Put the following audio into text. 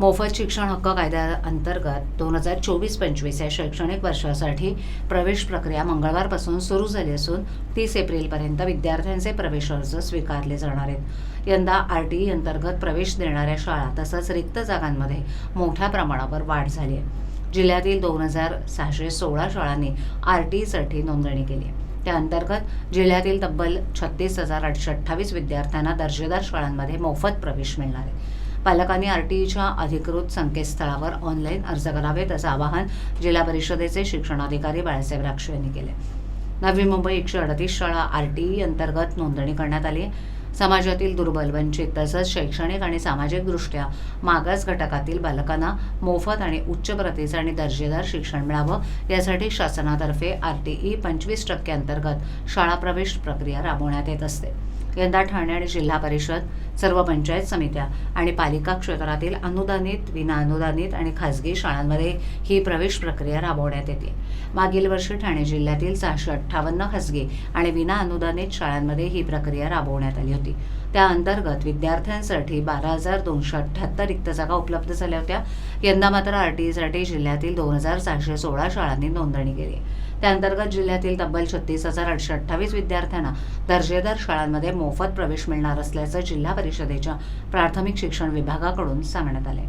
मोफत शिक्षण हक्क कायद्याअंतर्गत दोन हजार चोवीस पंचवीस या शैक्षणिक वर्षासाठी प्रवेश प्रक्रिया मंगळवारपासून सुरू झाली असून तीस एप्रिलपर्यंत विद्यार्थ्यांचे प्रवेश अर्ज स्वीकारले जाणार आहेत. यंदा आर टी ई अंतर्गत प्रवेश देणाऱ्या शाळा तसंच रिक्त जागांमध्ये मोठ्या प्रमाणावर वाढ झाली आहे. जिल्ह्यातील दोन हजार सहाशे सोळा शाळांनी आर टी ईसाठी नोंदणी केली आहे. त्या अंतर्गत जिल्ह्यातील तब्बल छत्तीस हजार आठशे अठ्ठावीस विद्यार्थ्यांना दर्जेदार शाळांमध्ये मोफत प्रवेश मिळणार आहे. पालकांनी आर टी ईच्या अधिकृत संकेतस्थळावर ऑनलाईन अर्ज करावेत असं आवाहन जिल्हा परिषदेचे शिक्षणाधिकारी बाळासाहेब राक्षू यांनी केले. नवी मुंबई एकशे अडतीस शाळा आर टी ई अंतर्गत नोंदणी करण्यात आली समाजातील दुर्बल वंचित तसंच शैक्षणिक आणि सामाजिकदृष्ट्या मागास घटकातील बालकांना मोफत आणि उच्च प्रतीचं आणि दर्जेदार शिक्षण मिळावं यासाठी शासनातर्फे आर टी ई पंचवीस टक्के अंतर्गत शाळा प्रवेश प्रक्रिया राबवण्यात येत असते. यंदा ठाणे आणि जिल्हा परिषद सर्व पंचायत समित्या आणि पालिका क्षेत्रातील अनुदानित विनाअनुदानित आणि खासगी शाळांमध्ये ही प्रवेश प्रक्रिया राबवण्यात येते. मागील वर्षी ठाणे जिल्ह्यातील सहाशे अठ्ठावन्न खासगी आणि विनाअनुदानित शाळांमध्ये ही प्रक्रिया राबवण्यात आली होती. त्या अंतर्गत विद्यार्थ्यांसाठी बारा हजार दोनशे अठ्ठ्याहत्तर रिक्त जागा उपलब्ध झाल्या होत्या. यंदा मात्र आर टी ईसाठी जिल्ह्यातील दोन हजार सहाशे सोळा शाळांनी नोंदणी केली. त्याअंतर्गत जिल्ह्यातील तब्बल छत्तीस हजार आठशे अठ्ठावीस विद्यार्थ्यांना दर्जेदार शाळांमध्ये मोफत प्रवेश मिळणार असल्याचं जिल्हा परिषदेच्या प्राथमिक शिक्षण विभागाकडून सांगण्यात आले